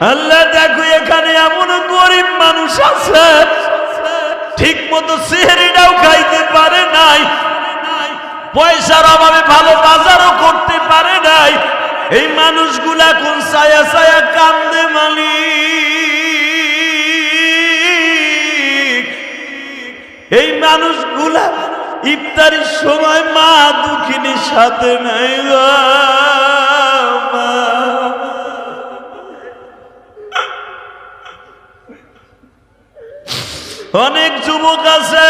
আল্লাহ দেখো এখানে এমন গরিব মানুষ আছে ঠিক মতো সেহেরিটাও খাইতে পারে নাই পয়সার অভাবে ভালো বাজারও করতে পারে নাই। এই মানুষগুলা কোন ছায়া ছায়া কান্দে মালি এই মানুষগুলা ইফতারির সময় মা দুঃখিনীর সাথে নাই গো, অনেক যুবক আছে,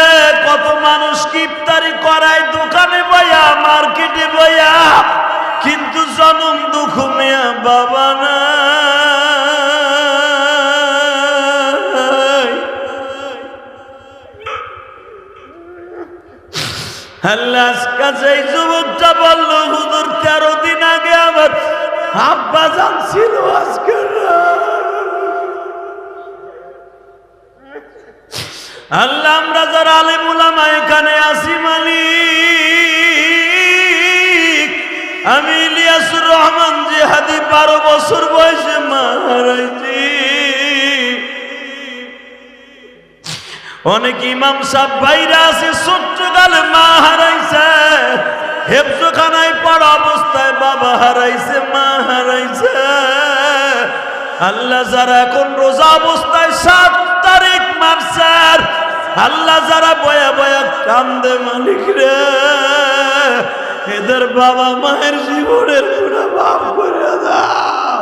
কত মানুষ কি ইফতারি করায়, দোকানে বইয়া, মার্কেটে বইয়া, কিন্তু জনম দুঃখ মেয়া বাবা না কাছে এই বলল হুদুর তেরো দিন আগে আমার আব্বা জানছিল আজকে না। আল্লাহ, আমরা যারা আলেম উলামা, এখানে আসি মালিক। আমি ইলিয়াসুর রহমান জিহাদি, বারো বছর বয়সে মারাইছি। অনেক ইমাম সাহ ভাইরা আছে গালে মা হারাইছে। হেফজোখানায় পড়া অবস্থায় বাবা হারাইছে, মা হারাইছে। আল্লাহ যারা এখন রোজা অবস্থায় সাত তারিখ মাফসার আল্লাহ যারা বয়া বয়া কান্দে মালিক রে। এদের বাবা মায়ের জীবনের পুরো বাপ করে দাও।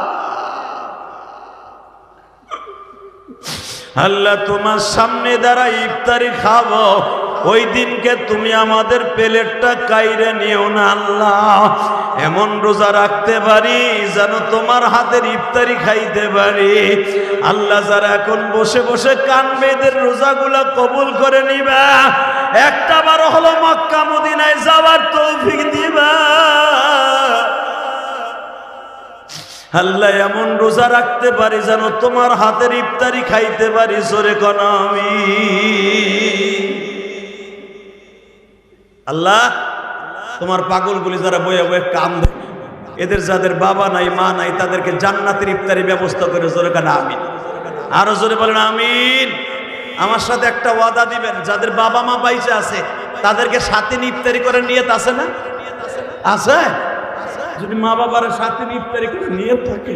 আল্লাহ তোমার সামনে দ্বারা ইফতারি খাব। ওই দিনকে তুমি আমাদের প্লেটটা কাইরে নিও না আল্লাহ। এমন রোজা রাখতে পারি, যেন তোমার হাতের ইফতারি খাইতে পারি। আল্লাহ যারা এখন বসে বসে কানবে এদের রোজাগুলা কবুল করে নিবা, একটা বার হলো মক্কা মদিনায় যাওয়ার তৌফিক দিবা। আল্লাহ এমন রোজা রাখতে পারি, যেন তোমার হাতের ইফতারি খাইতে পারি সরে কন আমি। আল্লাহ, তোমার পাগলগুলি যারা বয়ে বয়ে কাম এদের যাদের বাবা নাই, মা নাই, তাদেরকে জান্নাতের ইফতারি ব্যবস্থা করে জোরে কান আমিন। আরও জোরে বলেন আমিন। আমার সাথে একটা ওয়াদা দিবেন, যাদের বাবা মা বাইচে আছে, তাদেরকে সাথে ইফতারি করে নিয়ে আছে না? আছে? যদি মা বাবার সাথে ইফতারি করে নিয়ত থাকে,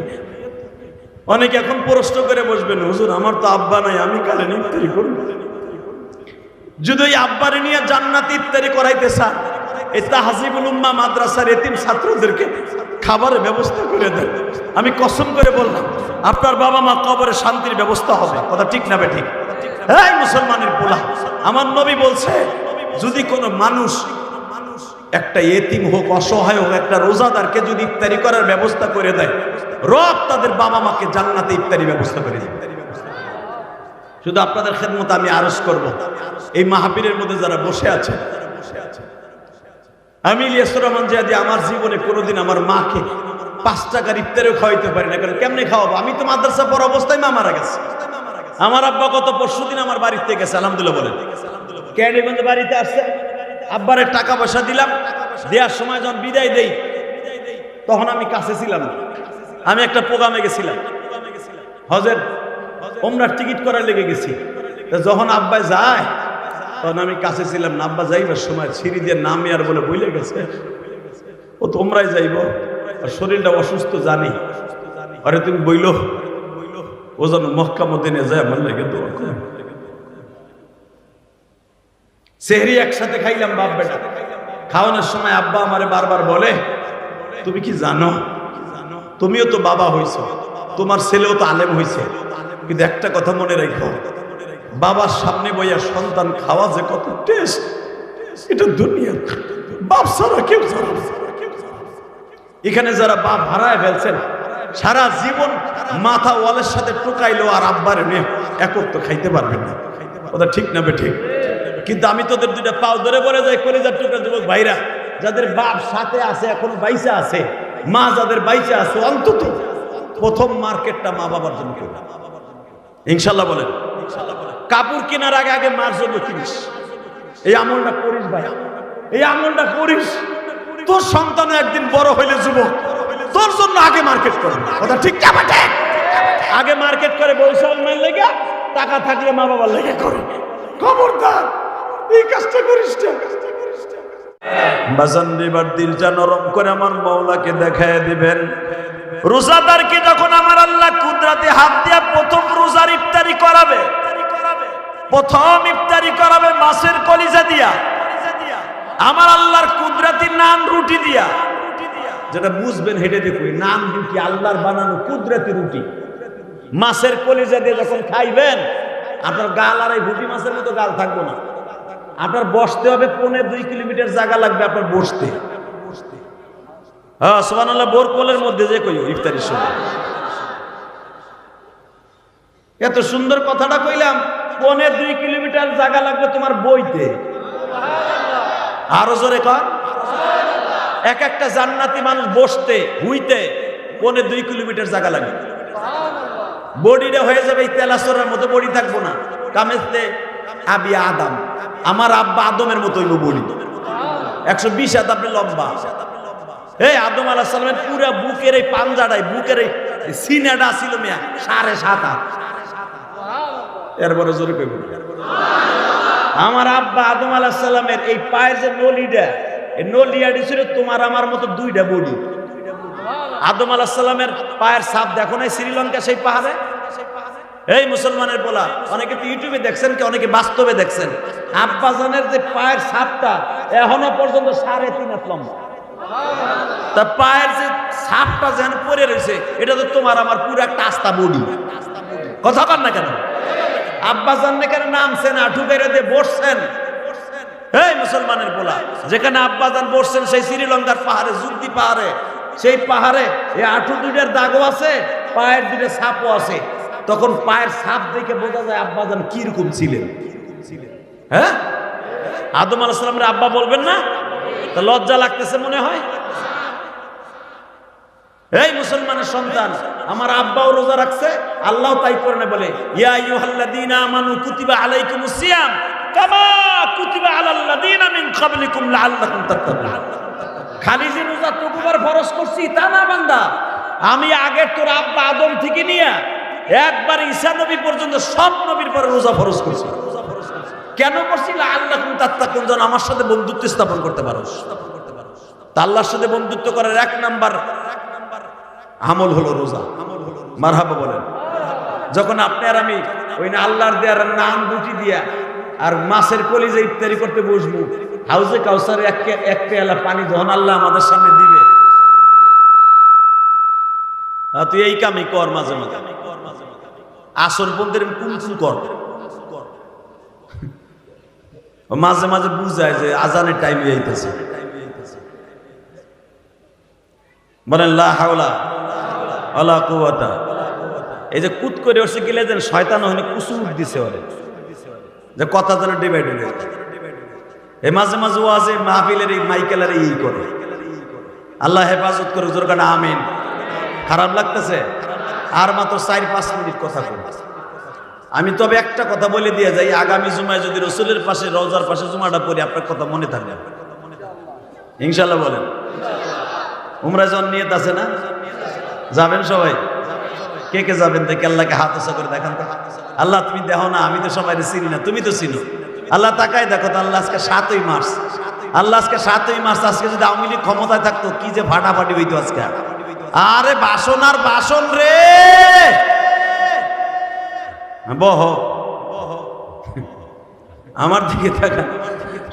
অনেকে এখন প্রশ্ন করে বসবেন, হুজুর, আমার তো আব্বা নাই, আমি কালে ইফতারি করব? যদি ওই আব্বারে নিয়ে জান্নাত ইফতারি করাইতে চান, এই তাহাজিবুল উম্মা মাদ্রাসার এতিম ছাত্রদেরকে খাবারের ব্যবস্থা করে দেন। আমি কসম করে বললাম, আপনার বাবা মা কবরে শান্তির ব্যবস্থা হবে। কথা ঠিক না ঠিক? এই মুসলমানের পোলা আমার নবী বলছে, যদি কোনো মানুষ একটা এতিম হোক, অসহায় হোক, একটা রোজাদারকে যদি ইফতারি করার ব্যবস্থা করে দেয়, রব তাদের বাবা মাকে জান্নাতে ইফতারি ব্যবস্থা করে দেয় শুধু আপনাদের খেদমত আমি আরজ করব। এই মাহাবীরের মধ্যে যারা বসে আছে, আমি ইলিয়াসুর রহমান জিয়াদি আমার জীবনে কোনোদিন আমার মাকে পাঁচ টাকার ইফতারিও খাওয়াইতে পারি না। কারণ কেমনে খাওয়াবো? আমি তো মাদ্রাসা পর অবস্থায় মা মারা গেছে। আমার আব্বা গত পরশু দিন আমার বাড়িতে গেছে, আলহামদুলিল্লাহ বলেন। ক্যান্ডিগঞ্জ বাড়িতে আসছে। আব্বারে টাকা পয়সা দিলাম, দেওয়ার সময় যখন বিদায় দেই, তখন আমি কাছে ছিলাম। আমি একটা প্রোগ্রামে গেছিলাম। হজের ওমরার টিকিট করার লেগে গেছি। যখন আব্বাই যায়, তখন আমি কাছে ছিলাম না, আব্বা যাইবার সময় সিঁড়ি দিয়ে নামে আর বলে বইলে গেছে। ও তোমরাই যাইব, আর শরীরটা অসুস্থ জানি। আরে তুমি বইলো, ও যেন মক্কা মদিনে যায়, আমার লেগে দোয়া সেহরি একসাথে খাইলাম বাপ বেটা। খাওয়ানোর সময় আব্বা আমারে বারবার বলে, তুমি কি জানো? তুমিও তো বাবা হইছো। তোমার ছেলেও তো আলেম হইছে। কিন্তু একটা কথা মনে রেখো। বাবার সামনে বইয়া সন্তান খাওয়া যে কত টেস্ট, এটা দুনিয়া। বাপ ছাড়া কেউ এখানে যারা বাপ হারায় ফেলছেন, সারা জীবন মাথা ওয়ালের সাথে টোকাইলো আর আব্বার নিয়ে একক তো খাইতে পারবেন না। ওটা ঠিক না ঠিক? কিন্তু আমি তোদের দুইটা পাও ধরে বলে যাই, কলিজার টুকরা যুবক ভাইরা। যাদের বাপ সাথে আছে, এখনও বাইসা আছে, মা যাদের বাইসা আছে, অন্তত প্রথম মার্কেটটা মা বাবার জন্য ইনশাল্লাহ বলেন। কাপড় কেনার আগে আগে মার জন্য কিনিস। এই আমলটা করিস ভাই। এই আমলটা করিস। তোর সন্তান একদিন বড় হইলে যুবক। তোর জন্য আগে মার্কেট করবে কথা ঠিক না আগে মার্কেট করে বৌসাল মাইল লেগে টাকা থাকলে মা বাবার লেগে করে। খবরদার। এই কাজটা করিস বাজান এবার দিলটা নরম করে আমার মৌলাকে দেখায় দিবেন। রোজাদারকে যখন আমার আল্লাহ কুদরাতে হাত দিয়া প্রথম রোজার ইফতারি করাবে, প্রথম ইফতারি করাবে মাছের কলিজা দিয়া, আমার আল্লাহর কুদরাতি নান রুটি দিয়া। যেটা বুঝবেন হেঁটে দেখুন নান রুটি আল্লাহর বানানো কুদরাতি রুটি। মাছের কলিজা দিয়ে যখন খাইবেন, আপনার গাল আর এই ভুটি মাছের মতো গাল থাকব না। আপনার বসতে হবে পৌনে দুই কিলোমিটার জায়গা লাগবে আপনার বসতে। হ্যাঁ সোমান আল্লাহ বোরকলের মধ্যে যে কই ইফতারির সময়। এত সুন্দর কথাটা কইলাম, পৌনে দুই কিলোমিটার জায়গা লাগবে তোমার বইতে। আরও জোরে কর এক একটা জান্নাতি মানুষ বসতে, হুইতে পৌনে দুই কিলোমিটার জায়গা লাগবে। বডিটা হয়ে যাবে এই তেলাসরের মতো, বডি থাকব না। কামেজতে আবি আদাম। আমার আব্বা আদমের মতো বডি একশো বিশ হাত আপনি লম্বা। এই আদম আলাহ সালামের পুরা বুকের এই পাঞ্জাটাই, বুকের এই সিনাটা ছিল মিয়া, সাড়ে সাত হাত। এরপরে জোরে আমার আব্বা আদম আলাহ সাল্লামের এই পায়ের যে নলিটা, এই নলিয়াটি ছিল তোমার আমার মতো দুইটা বডি। আদম আলাহ সাল্লামের পায়ের ছাপ দেখো নাই শ্রীলঙ্কা সেই পাহাড়ে? এই মুসলমানের বলা অনেকে তো ইউটিউবে দেখছেন কি, অনেকে বাস্তবে দেখছেন। আব্বাজানের যে পায়ের সাপটা এখনও পর্যন্ত সাড়ে তিন হাত লম্বা। তার পায়ের যে সাপটা যেন পরে রয়েছে, এটা তো তোমার আমার পুরো একটা আস্তা বডি। কথা কর না কেন? আব্বাজান কেন নামছেন আঠু বেড়ে দিয়ে বসছেন। এই মুসলমানের বলা যেখানে আব্বাজান বসছেন, সেই শ্রীলঙ্কার পাহাড়ে যুক্তি পাহাড়ে। সেই পাহাড়ে এই আঠু দুইটার দাগও আছে, পায়ের দুইটা সাপও আছে। তখন পায়ের সাপ দেখে বোঝা যায় আব্বাজান কীরকম ছিলেন। হ্যাঁ? আদম আলাহ সালামের আব্বা বলবেন না? তা লজ্জা লাগতেছে মনে হয়? এই মুসলমানের সন্তান, আমার আব্বাও রোজা রাখছে, আল্লাহ তাই করে না বলে, ইয়া আইয়ুহাল্লাযীনা আমানু কুতিবা আলাইকুমুস সিয়াম, কামা কুতিবা আলাল্লাযীনা মিন ক্বাবলিকুম লাআল্লাকুম তাত্তাকুন। খালি যে রোজা তকুবার ফরজ করছি, তা না বান্দা। আমি আগের তোর আব্বা আদম থেকে নিয়ে একবার ঈসা নবী পর্যন্ত সব নবীর পরে রোজা ফরজ করছি। কেন করছি? আল্লাহ তাত্তাকুন, যেন আমার সাথে বন্ধুত্ব স্থাপন করতে পারো। তা আল্লাহর সাথে বন্ধুত্ব করার এক নাম্বার আমল হলো রোজা। মারহাবা বলেন। যখন আপনি আর আমি ওই না আল্লাহর দেয়ার নাম দুটি দিয়া আর মাছের কলিজে ইফতারি করতে বসবো, হাউজে কাউসারে এক এক পেয়ালা পানি যখন আল্লাহ আমাদের সামনে দিবে। তুই এই কামই কর মাঝে মাঝে। আসর বন্ধের কুমকুম কর। মাঝে মাঝে বুঝায় যে আজানের টাইম যাইতেছে বলেন, লা হাওলা আলা কুওয়াতা। এই যে কুত করে উঠছে গেলে যেন শয়তান হইনে কুসুর দিছে ওরে। যে কথা যেন ডিভাইড হয়ে। এই মাঝে মাঝে ওয়াজে মাহফিলের এই মাইকেলের এই করে। আল্লাহ হেফাজত করে জোর কাটা আমিন। খারাপ লাগতেছে? আর মাত্র চার পাঁচ মিনিট কথা কই। আমি তবে একটা কথা বলে দিয়ে যাই, আগামী জুমায় যদি রসুলের পাশে, রোজার পাশে জুমাটা পড়ি, আপনার কথা মনে থাকবে। ইনশাল্লাহ বলেন। উমরা জন নিয়ত আছে না? যাবেন সবাই? কে কে যাবেন দেখে, আল্লাহকে হাত উঁচা করে দেখান তো। আল্লাহ, তুমি দেখো না, আমি তো সবাই চিনি না, তুমি তো চিনো। আল্লাহ, তাকায় দেখো তো, আল্লাহ আজকে সাতই মার্চ। আল্লাহ আজকে সাতই মার্চ, আজকে যদি আওয়ামী লীগ ক্ষমতায় থাকতো, কি যে ফাটাফাটি হইতো আজকে। আরে, বাসন আর বাসন রে! বহ। আমার দিকে তাকান।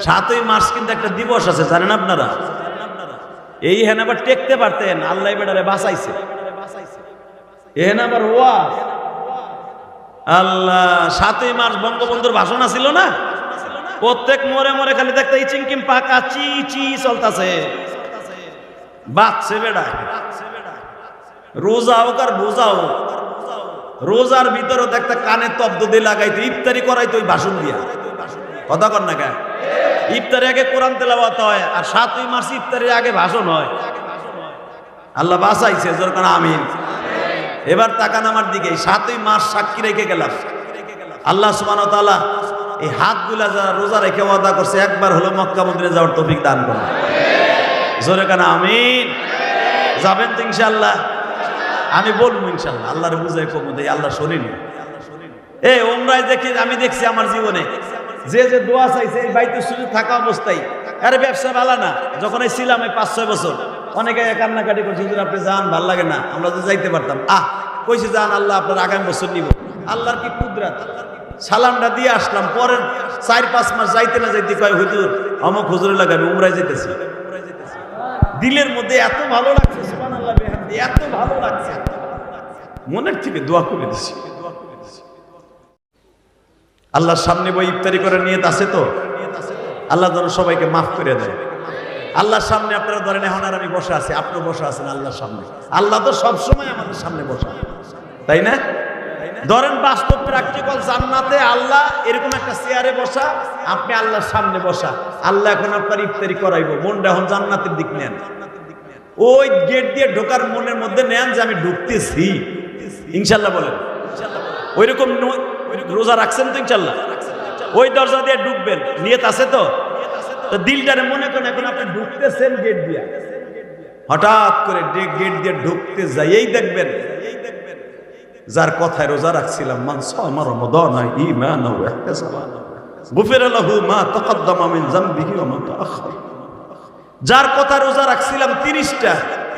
সাতই মার্চ কিন্তু একটা দিবস আছে, জানেন আপনারা? এই হেন আবার টেকতে পারতেন, আল্লাহ বেড়ারে বাঁচাইছে। এহেন আবার ওয়া আল্লাহ, সাতই মার্চ বঙ্গবন্ধুর ভাষণ ছিল না? প্রত্যেক মোড়ে মোড়ে খালি দেখতে এই পাকা চি চি চলতেছে। বাচ্চে বেড়া রোজা হোক আর বোঝা হোক রোজার ভিতরে দেখতে কানে তব্দ দিয়ে লাগাইতে, ইফতারি করাইতো ওই ভাষণ দিয়া। কথা কর না কেন ইফতারি আগে কোরআন তেলাওয়াত হয়, আর সাতই মার্চ ইফতারির আগে ভাষণ হয়। আল্লাহ বাসাইছে যখন আমিন। এবার তাকান আমার দিকে সাতই মাস সাক্ষী রেখে গেলাম। আল্লাহ সুবান তালা এই হাতগুলা যারা রোজা রেখে ওয়াদা করছে, একবার হলো মক্কা মন্দিরে যাওয়ার তৌফিক দান করুন। জোরে কানা, আমিন। যাবেন তো ইনশাল্লাহ আমি বলব ইনশাল্লাহ আল্লাহর বুঝাই কমু দেয় আল্লাহ শরীর এ ওমরায় দেখি, আমি দেখছি আমার জীবনে। যে যে দোয়া চাইছে, এই বাইতে সুযোগ থাকা অবস্থায়, আরে ব্যবসা ভালো না, যখন এই ছিলাম এই পাঁচ ছয় বছর। অনেকে কান্নাকাটি করছে, হুজুর, আপনি যান, ভালো লাগে না, আমরা তো যাইতে পারতাম। আহ, কইছে, যান, আল্লাহ আপনার আগামী বছর নিব। আল্লাহর কি কুদরাত? সালামটা দিয়ে আসলাম, পরের চার, পাঁচ মাস যাইতে না যাইতে কয়, হুজুর, অমুক হুজুরের লাগে আমি উমরায় যেতেছি দিলের মধ্যে এত ভালো লাগছে এত ভালো লাগছে। মনের থেকে দোয়া করে দিছি। আল্লাহর সামনে বই ইফতারি করে নিয়ে আছে তো? আল্লাহ যেন সবাইকে মাফ করে দেয়। আল্লাহর সামনে আপনারা ধরেন, এখন আর আমি বসে আছি। আপনিও বসে আছেন আল্লাহর সামনে। আল্লাহ তো সবসময় আমাদের সামনে বসা। তাই না? ধরেন, বাস্তব প্র্যাকটিক্যাল জান্নাতে আল্লাহ এরকম একটা চেয়ারে বসা, আপনি আল্লাহর সামনে বসা। আল্লাহ এখন আপনার ইফতারি করাইবো। মনটা এখন জান্নাতের দিক নেন। ওই গেট দিয়ে ঢোকার মনের মধ্যে নেন যে আমি ঢুকতেছি। ইনশাল্লাহ বলেন। ওই রকম রোজা রাখছেন তো ইনশাল্লাহ? ওই দরজা দিয়ে ঢুকবেন। নিয়ত আছে তো? দিলটারে মনে করেন এখন আপনি ঢুকতেছেন গেট দিয়ে। হঠাৎ করে গেট দিয়ে ঢুকতে যাইয়েই দেখবেন, যার কথায় রোজা রাখছিলাম, মান সামা রমাদান ঈমানা ওয়া ইহতিসাবা। গুফিরা লাহু মা তাকাদ্দামা মিন যামবিহি ওয়া মা যার কথা রোজা রাখছিলাম 30টা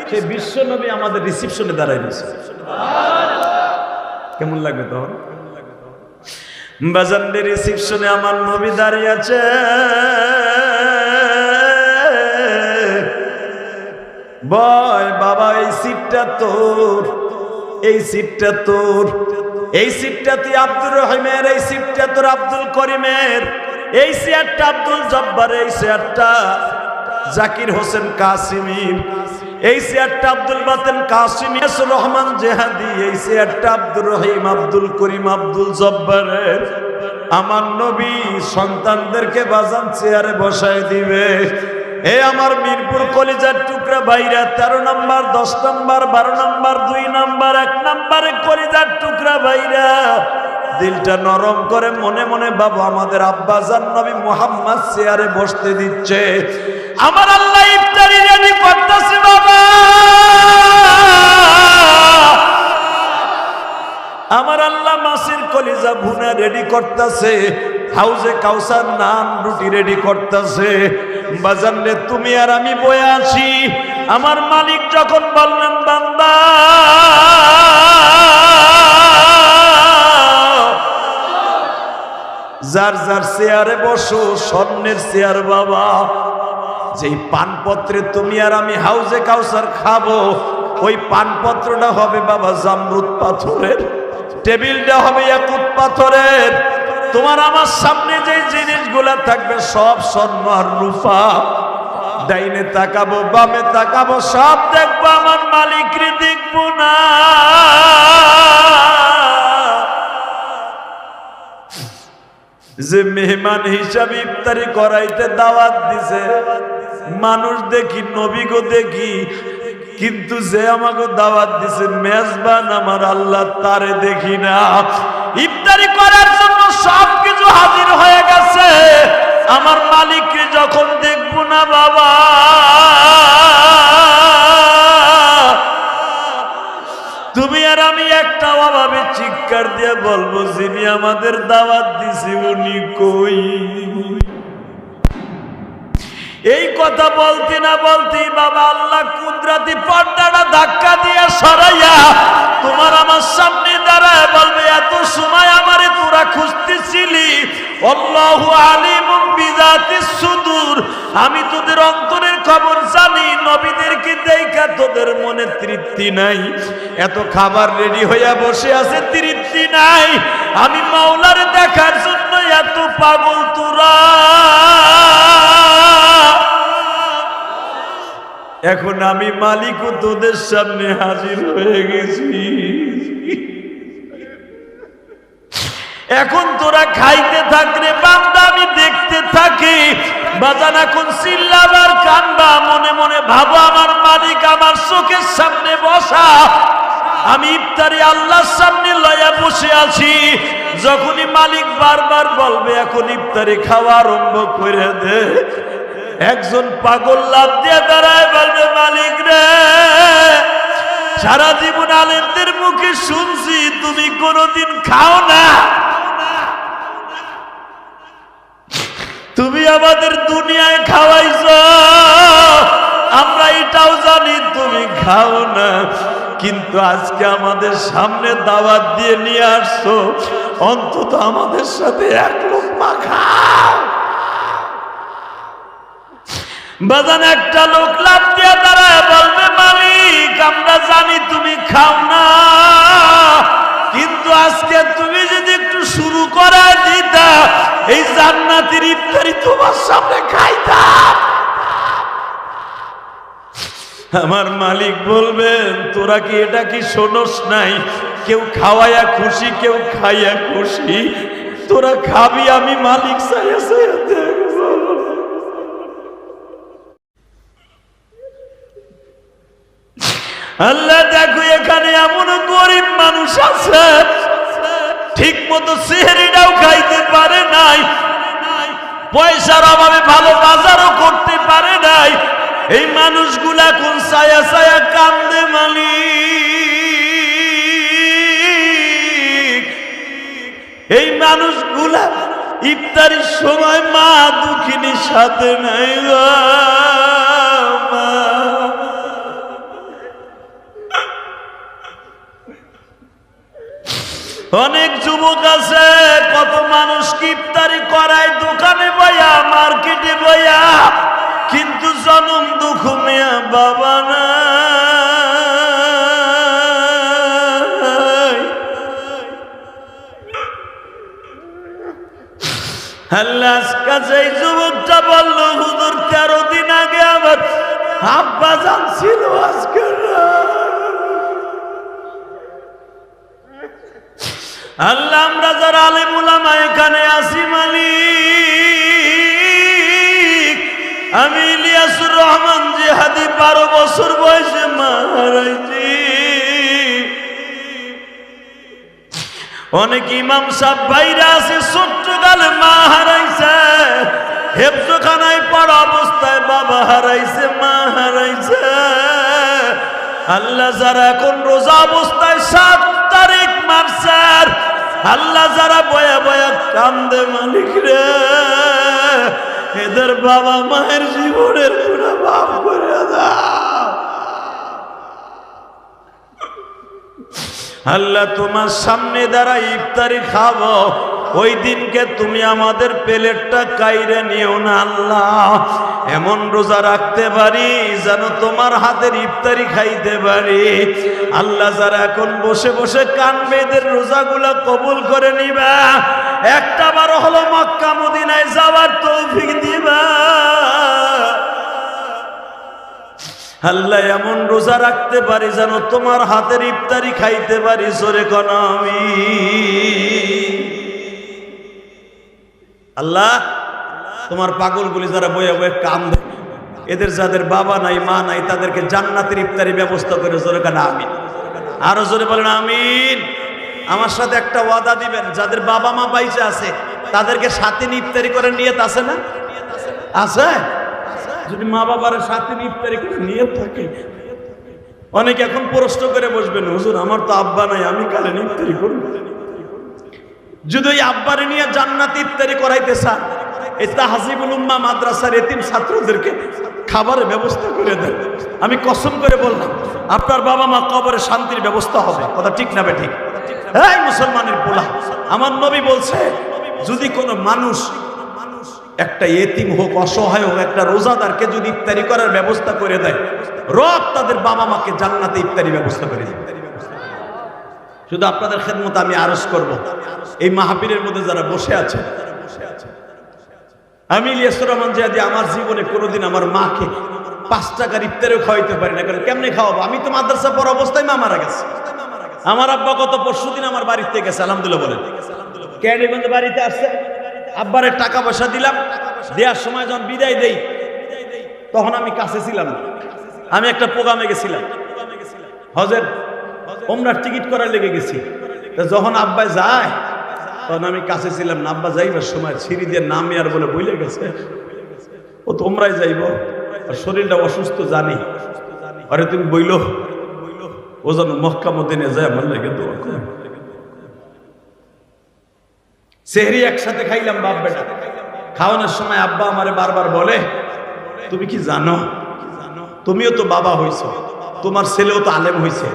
সেই বিশ্ব নবী আমাদের রিসিপশনে রয়েছে। কেমন লাগবে তখন? বাজানদের রিসিপশনে আমার নবী দাঁড়িয়ে আছে বয় বাবা, এই সিটটা তোর, এই সিটটা তোর, এই সিটটা তুই আব্দুর রহিমের, এই সিটটা তোর আব্দুল করিমের, এই চেয়ারটা আব্দুল জব্বার এই চেয়ারটা জাকির হোসেন কাসিমির, এই চেয়ারটা আব্দুল বাতেন কাসিম ইয়াসুর রহমান জেহাদি, এই চেয়ারটা আব্দুর রহিম, আব্দুল করিম, আব্দুল জব্বারের। আমার নবী সন্তানদেরকে বাজান চেয়ারে বসায় দিবে। এ আমার মিরপুর কলিজার টুকরা ভাইরা, তেরো নাম্বার, দশ নাম্বার, বারো নাম্বার, দুই নাম্বার, এক নাম্বারে কলিজার টুকরা ভাইরা। দিলটা নরম করে মনে মনে বাবু, আমাদের আব্বাজান নবী মোহাম্মদ চেয়ারে বসতে দিচ্ছে। আমার আল্লাহ ইফতারি রেডি করতেছে বাবা। আমার আল্লাহ মাসির কলিজা ভুনা রেডি করতেছে। হাউজে কাউসার নান রুটি রেডি করতেছে। বাজানলে তুমি আর আমি বয়ে আছি। আমার মালিক যখন বললেন, বান্দা, যার যার চেয়ারে বসো, স্বর্ণের চেয়ার বাবা, যেই পানপত্রে তুমি আর আমি হাউজে কাউসার খাব, ওই পানপত্রটা হবে বাবা জামরুদ পাথরের, টেবিলটা হবে একুত পাথরের। তোমার আমার সামনে যে জিনিসগুলা থাকবে সব আর রূপা। ডাইনে তাকাবো, বামে তাকাবো, সব দেখব আমার মালিকরে দেখব না। যে মেহমান হিসাবে ইফতারি করাইতে দাওয়াত দিছে, মানুষ দেখি, নবী গো দেখি, কিন্তু যে আমাকে দাওয়াত দিছে, মেজবান আমার আল্লাহ তারে দেখি না। ইফতারি করার জন্য সব কিছু হাজির হয়ে গেছে। আমার মালিককে যখন দেখব না বাবা, তুমি আর আমি একটা অভাবে চিৎকার দিয়ে বলব যিনি আমাদের দাওয়াত দিছি, উনি কই? এই কথা বলতে না বলতেই বাবা আল্লাহ কুদরাতি পর্দাটা ধাক্কা দিয়ে সরাইয়া, তোমার আমার সামনে দাঁড়ায় বলবে, এত সময় আমারে তোরা খুঁজতেছিলি। অল্লাহু আলিমুম বিজাতিস সুদূর। আমি তোদের অন্তরের খবর জানি, নবীদেরকে দেখা তোদের মনে তৃপ্তি নাই। এত খাবার রেডি হইয়া বসে আছে, তৃপ্তি নাই। আমি মাওলার দেখার জন্য এত পাগল তোরা। এখন আমি মালিকও তোদের সামনে হাজির হয়ে গেছি। এখন তোরা খাইতে থাকলে বান্দা আমি দেখতে থাকি। বাজান এখন চিল্লাবার কান্দা, মনে মনে ভাবো আমার মালিক আমার চোখের সামনে বসা। আমি ইফতারি আল্লাহর সামনে লয়া বসে আছি। যখনই মালিক বারবার বলবে, এখন ইফতারি খাওয়া আরম্ভ করে দে। একজন পাগল লাভ দিয়ে দাঁড়ায়, বলবে, মালিক রে, সারা জীবন আলেমদের মুখে শুনছি, তুমি কোনোদিন খাও না। তুমি আমাদের দুনিয়ায় খাওয়াইছ, আমরা এটাও জানি, তুমি খাও না। কিন্তু আজকে আমাদের সামনে দাওয়াত দিয়ে নিয়ে আসছো, অন্তত আমাদের সাথে এক লোক মা খাও। বাজান একটা লোক লাভ দিয়ে দাঁড়ায় বলবে, মালিক, আমরা জানি তুমি খাও না। কিন্তু আজকে তুমি যদি একটু শুরু করা দিতা, এই জান্নাতের ইফতারি তোমার সামনে খাইতাম। আমার মালিক বলবেন তোরা কি এটা কি শোনস নাই? কেউ খাওয়াইয়া খুশি, কেউ খাইয়া খুশি। তোরা খাবি, আমি মালিক সাইয়া সাইয়া দেখব আল্লাহ দেখো, এখানে এমন গরিব মানুষ আছে ঠিক মতো সেহেরিটাও খাইতে পারে নাই, পয়সার অভাবে ভালো বাজারও করতে পারে নাই। এই মানুষগুলা এখন ছায়া ছায়া কান্দে মালি এই মানুষগুলা ইফতারির সময় মা দুঃখিনীর সাথে নাই গো। অনেক যুবক আছে, কত মানুষ ইফতারি করায় দোকানে বইয়া মার্কেটে বইয়া কিন্তু জনম দুঃখ মিয়া বাবা না আল্লাহ কাছে যুবকটা তেরো দিন আগে আমার আব্বা জানছিল আজকে আল্লাহ, আমরা যারা আলিম উলামা, এখানে আসি মালিক। আমি ইলিয়াসুর রহমান জিহাদি, বারো বছর বয়সে মারাইছি অনেক ইমাম সাহ ভাইরা আছে ছোট্ট গালে মা হারাইছে। হেফজখানায় পড়া অবস্থায় বাবা হারাইছে, মা হারাইছে। আল্লাহ যারা এখন রোজা অবস্থায় সাত তারিখ মারছার আল্লাহ যারা বয়া বয়া কান্দে মালিক রে, এদের বাবা মায়ের জীবনের পুরো বাপ করে আল্লাহ তোমার সামনে দ্বারা ইফতারি খাব ওই দিনকে তুমি আমাদের প্লেটটা কাইরে নিও না আল্লাহ। এমন রোজা রাখতে পারি যেন তোমার হাতের ইফতারি খাইতে পারি। আল্লাহ যারা এখন বসে বসে কানবে এদের রোজাগুলা কবুল করে নিবা, একটা বার হলো মক্কা মদিনায় যাওয়ার তৌফিক দিবা। আল্লাহ এমন রোজা রাখতে পারি যেন তোমার হাতের ইফতারি খাইতে পারি সরে কোন আমি। আল্লাহ, তোমার পাগলগুলি যারা বয়ে বয়ে কাম এদের যাদের বাবা নাই, মা নাই, তাদেরকে জান্নাতের ইফতারি ব্যবস্থা করে, জোরে কেন আমিন। আরও জোরে বলেন আমিন। আমার সাথে একটা ওয়াদা দিবেন, যাদের বাবা মা বাইচে আছে, তাদেরকে সাথে ইফতারি করে নিয়ে আছে না? আছে? যদি মা বাবার সাথে ইফতারি করে নিয়ে থাকে, অনেকে এখন প্রশ্ন করে বসবেন, হুজুর, আমার তো আব্বা নাই, আমি কালে ইফতারি করব? যদি ওই আব্বারে নিয়ে জান্নাত ইফতারি করাইতে চান, এই তাহাজিবুল উম্মা মাদ্রাসার এতিম ছাত্রদেরকে খাবারের ব্যবস্থা করে দেন। আমি কসম করে বললাম, আপনার বাবা মা কবরে শান্তির ব্যবস্থা হবে। কথা ঠিক না বে ঠিক এই মুসলমানের পোলা, আমার নবী বলছে, যদি কোনো মানুষ একটা এতিম হোক, অসহায় হোক, একটা রোজাদারকে যদি ইফতারি করার ব্যবস্থা করে দেয়, রব তাদের বাবা মাকে জান্নাতে ইফতারি ব্যবস্থা করে দেয় শুধু আপনাদের খেদমত আমি আরজ করব। এই মাহাবীরের মধ্যে যারা বসে আছে আমি ইলিয়াসুর রহমান জিয়াদি, আমার জীবনে কোনোদিন আমার মাকে পাঁচ টাকার ইফতারেও খাওয়াইতে পারি না। কারণ কেমনে খাওয়াবো? আমি তো মাদ্রাসা পর অবস্থায় মা মারা গেছে। আমার আব্বা গত পরশু দিন আমার বাড়িতে গেছে, আলহামদুলিল্লাহ বলেন। ক্যানিগঞ্জ বাড়িতে আসছে? আব্বারের টাকা পয়সা দিলাম, দেওয়ার সময় যখন বিদায় দেই, তখন আমি কাছে ছিলাম আমি একটা প্রোগ্রামে গেছিলাম। হজের ওমরার টিকিট করার লেগে গেছি। যখন আব্বাই যায়, তখন আমি কাছে ছিলাম, না, আব্বা যাইবার সময় সিঁড়ি দিয়ে নামে আর বলে বইলে গেছে। ও তোমরাই যাইব, আর শরীরটা অসুস্থ জানি। আরে তুমি বইল। ও যেন মক্কা মদিনে যায়, আমার লেগে সেহরি একসাথে খাইলাম বাপ বেটা। খাওয়ানোর সময় আব্বা আমারে বারবার বলে, তুমি কি জানো? তুমিও তো বাবা হইছো। তোমার ছেলেও তো আলেম হইছে।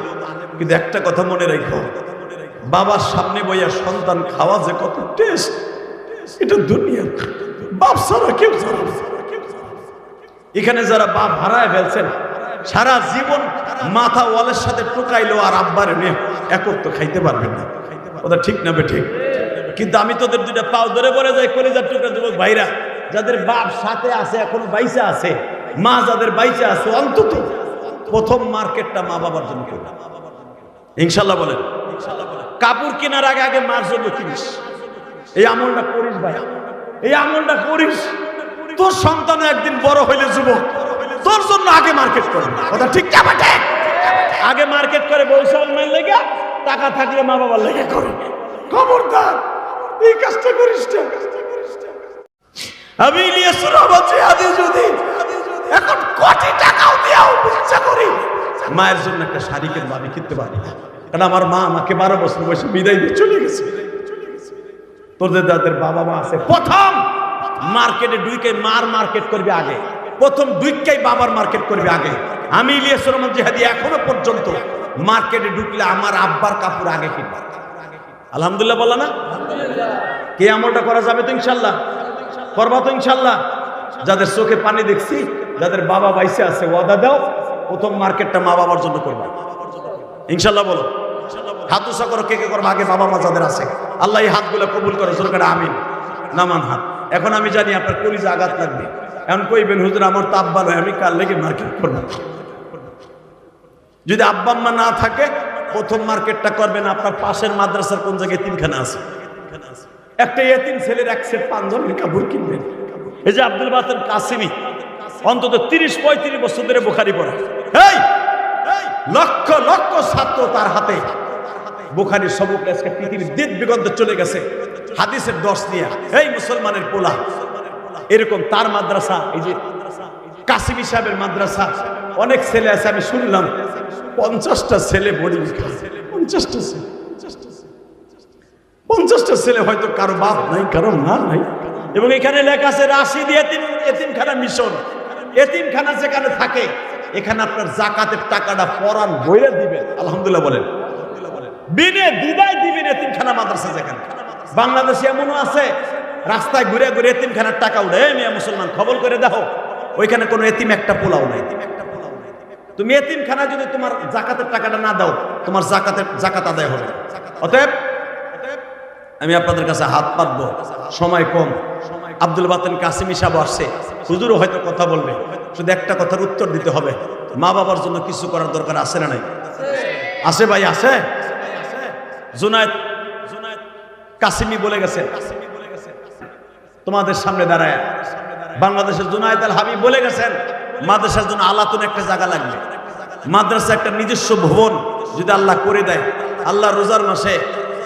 কিন্তু একটা কথা মনে রাখো। বাবার সামনে বইয়া সন্তান খাওয়া যে কত টেস্ট, এটা দুনিয়া। বাপ ছাড়া কেউ এখানে যারা বাপ হারায় ফেলছেন সারা জীবন মাথা ওয়ালের সাথে টোকাইলো আর আব্বার নিয়ে একত্র খাইতে পারবেন না। ওটা ঠিক না বে ঠিক? কিন্তু আমি তোদের দুটা পাও ধরে বলে যাই, কলেজার টুকরা যুবক ভাইরা, যাদের বাপ সাথে আছে, এখনও বাইসা আছে, মা যাদের বাইসা আছে, অন্তত প্রথম মার্কেটটা মা বাবার জন্য করবে ইনশাল্লাহ বলেন। কাপড় কেনার আগে আগে মার জন্য কিনিস। এই আমলটা করিস ভাই। এই আমলটা করিস। তোর সন্তান একদিন বড় হইলে যুবক। তোর জন্য আগে মার্কেট করবে কথা ঠিক আগে মার্কেট করে বৈশাল নাই লেগে, টাকা থাকলে মা বাবার লেগে করে। খবরদার, এই কাজটা করিস না। আমি রহমান জিহাদি যদি, এখন কোটি টাকাও দিয়াও ইচ্ছা করি। মায়ের জন্য একটা শাড়িকের বাড়ি কিনতে পারি কারণ আমার মা আমাকে বারো বছর বয়সে বিদায় দিয়ে চলে গেছে। তোদের যাদের বাবা মা আছে। প্রথম মার্কেটে ডুইকে মার মার্কেট করবে আগে। প্রথম দুইকাই বাবার মার্কেট করবে আগে। আমি ইলিয়াস রহমান জিহাদি এখনও পর্যন্ত মার্কেটে ঢুকলে আমার আব্বার কাপড় আগে কিনবে। আলহামদুলিল্লাহ বলা না? কে আমলটা করা যাবে তো ইনশাল্লাহ? করবা তো ইনশাল্লাহ। যাদের চোখে পানি দেখছি, যাদের বাবা বাইসে আছে, ওয়াদা দাও। প্রথম মার্কেটটা মা বাবার জন্য করবা। ইনশাল্লাহ বলো। হাত উষা করো, কে কে করব? আগে বাবা মা যাদের আছে। আল্লাহ এই হাতগুলো কবুল করে সরকার আমিন। নামান হাত। এখন আমি জানি আপনার কলিজে আঘাত লাগবে। এখন কইবেন, হুজুর, আমার তো আব্বা নয়, আমি কাল লেগে মার্কেট করব? যদি আব্বা আম্মা না থাকে, প্রথম মার্কেটটা করবেন আপনার পাশের মাদ্রাসার কোন জায়গায় তিনখানা আছে। একটা এতিম ছেলের এক সেট পাঞ্জাবির কাপড় কিনবেন। এই যে আব্দুল বাতেন কাসিমি, অন্তত তিরিশ পঁয়ত্রিশ বছর ধরে বোখারি পড়া। এই, লক্ষ লক্ষ ছাত্র তার হাতে। বোখারির সবক আজকে পৃথিবীর দিক বিগত চলে গেছে। হাদিসের দশ নিয়ে। এই মুসলমানের পোলা। এরকম তার মাদ্রাসা, এই যে কাসিমি সাহেবের মাদ্রাসা। অনেক ছেলে আছে, আমি শুনলাম, পঞ্চাশটা ছেলে বোর্ডিং পঞ্চাশটা ছেলে। পঞ্চাশটা ছেলে হয়তো কারও বাপ নাই, কারও মা নাই। এবং এখানে লেখা আছে, রাশিদ এতিম, এতিমখানা মিশন। এতিমখানা যেখানে থাকে এখানে আপনার জাকাতের টাকাটা পরান বইরে দিবেন। আলহামদুলিল্লাহ বলেন। বিনে দিদায় দিবেন এতিমখানা মাদ্রাসা যেখানে। বাংলাদেশে এমনও আছে, রাস্তায় ঘুরে ঘুরে এতিমখানার টাকা উঠে "এই মেয়ে মুসলমান, খবর করে দেখো, ওইখানে কোনো এতিম একটা পোলাও নাই। তুমি এতিমখানা যদি তোমার জাকাতের টাকাটা না দাও, তোমার জাকাতের জাকাত আদায় হবে। অতএব, আমি আপনাদের কাছে হাত পাতবো, সময় কম। আব্দুল বাতেন কাসিমি সাহেব আসছে, হুজুরও হয়তো কথা বলবে। শুধু একটা কথার উত্তর দিতে হবে। মা বাবার জন্য কিছু করার দরকার আছে না নাই? আছে ভাই, আছে। জুনায়দ কাসিমি বলে গেছে। তোমাদের সামনে দাঁড়ায়। বাংলাদেশের জুনায়দ আল হাবিব বলে গেছেন, মাদ্রাসার জন্য আলাতুন একটা জায়গা লাগবে। মাদ্রাসা একটা নিজস্ব ভবন যদি আল্লাহ করে দেয়, আল্লাহ রোজার মাসে,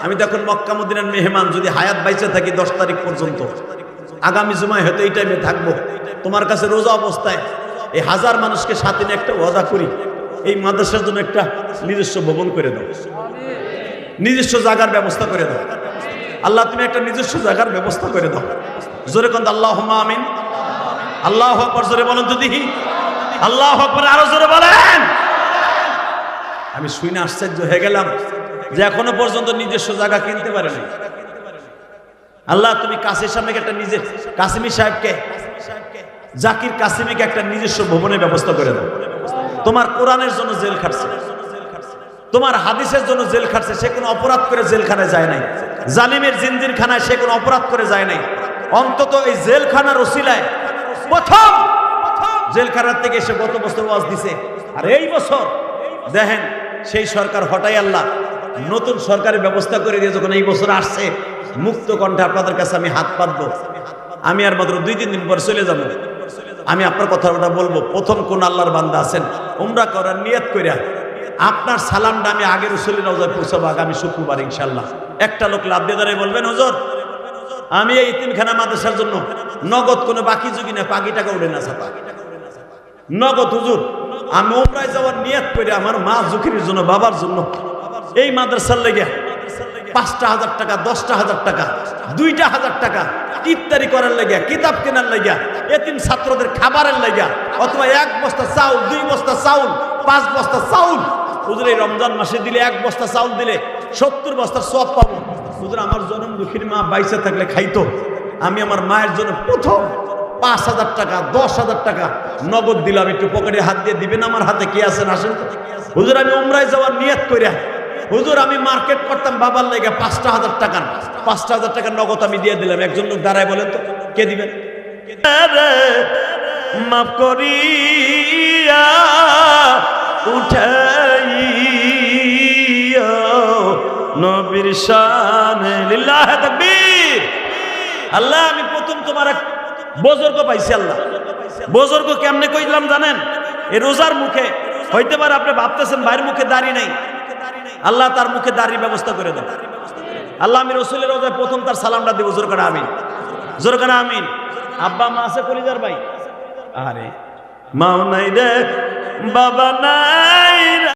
আমি তখন মক্কা মদিনার মেহমান, যদি হায়াত বাইচে থাকি দশ তারিখ পর্যন্ত। আগামী জুমায় হয়তো এই টাইমে থাকব। তোমার কাছে রোজা অবস্থায় এই হাজার মানুষকে সাথে নিয়ে একটা ওয়াদা করি, এই মাদ্রাসার জন্য একটা নিজস্ব ভবন করে দাও। নিজস্ব জায়গার ব্যবস্থা করে দাও। আল্লাহ, তুমি একটা নিজস্ব জায়গার ব্যবস্থা করে দাও। জোরে কন্দ আল্লাহ আমিন। আল্লাহ আকবর, জোরে বলেন তো দেখি। আল্লাহ আকবর, আরও জোরে বলেন। আমি শুনে আশ্চর্য হয়ে গেলাম যে এখনও পর্যন্ত নিজস্ব জায়গা কিনতে পারে নাই আল্লাহ, তুমি কাসির সামনে একটা নিজে কাসিমি সাহেবকে, জাকির কাসিমিকে একটা নিজস্ব ভবনের ব্যবস্থা করে দাও। তোমার কোরআনের জন্য জেল খাটছে। তোমার হাদিসের জন্য জেল খাটছে। সে কোনো অপরাধ করে জেলখানায় যায় নাই। জালিমের জিন্দিরখানায় সে কোনো অপরাধ করে যায় নাই। অন্তত এই জেলখানার ওসিলায় প্রথম, জেলখানার থেকে এসে গত বছর ওয়াজ দিছে। আর এই বছর দেখেন, সেই সরকার হটাই আল্লাহ নতুন সরকারের ব্যবস্থা করে দিয়ে যখন এই বছর আসছে মুক্ত কণ্ঠে আপনাদের কাছে আমি হাত পাতবো। আমি আর মাত্র দুই, তিন দিন পর চলে যাব। আমি আপনার কথাটা বলব। প্রথম কোন আল্লাহর বান্দা আছেন, উমরা করার নিয়ত করিয়া আপনার সালামটা আমি আগের উসুলি নজর পৌঁছাবো আগামী শুক্রবার ইনশাল্লাহ একটা লোক লাভ দিয়ে দাঁড়িয়ে বলবেন, হুজুর, আমি এই তিনখানা মাদ্রাসার জন্য নগদ কোনো বাকি যুগি না পাখি টাকা উঠে না ছাপা। নগদ, হুজুর, আমি ওমরায় যাওয়ার নিয়ত করে আমার মা জুখির জন্য, বাবার জন্য এই মাদ্রাসার লেগে পাঁচটা হাজার টাকা, দশটা হাজার টাকা, দুইটা হাজার টাকা ইফতারি করার লাগিয়া, কিতাব কেনার লেগে এতিম ছাত্রদের খাবারের লাগিয়া, অথবা এক বস্তা চাউল, দুই বস্তা চাউল, পাঁচ বস্তা চাউল। হুজুর, এই রমজান মাসে দিলে এক বস্তা চাউল দিলে সত্তর বস্তার সব পাবো। হুজুর, আমার জনম দুঃখীর মা বাইসে থাকলে খাইতো। আমি আমার মায়ের জন্য প্রথম পাঁচ হাজার টাকা, দশ হাজার টাকা নগদ দিলাম। একটু পকেটে হাত দিয়ে দিবেন, আমার হাতে কি আসেন তো। হুজুর, আমি উমরায় যাওয়ার নিয়ত করিয়া হুজুর, আমি মার্কেট করতাম, বাবার লেগে পাঁচটা হাজার টাকার পাঁচটা হাজার টাকার নগদ আমি দিয়ে দিলাম। একজন লোক দাঁড়ায় বলেন তো, কে দিবেন? মাফ করিয়া উঠাইয়া নবীর শানে। লিল্লাহ আল্লাহ, আমি প্রথম তোমার এক বজর্গ পাইছি, আল্লাহ। বজর্গ কেমনে কইলাম জানেন? এই রোজার মুখে, হইতে পারে আপনি ভাবতেছেন ভাইয়ের মুখে দাড়ি নাই। আল্লাহ তার মুখে দাড়ির ব্যবস্থা করে দেন। আল্লাহ আমি রসুলের রোজায় প্রথম তার সালামটা দেবো, জোর কানা আমিন। জোর কানা আমিন। আব্বা, মা আছে কলিজার ভাই? আরে, মাও নাই রে, বাবা নাই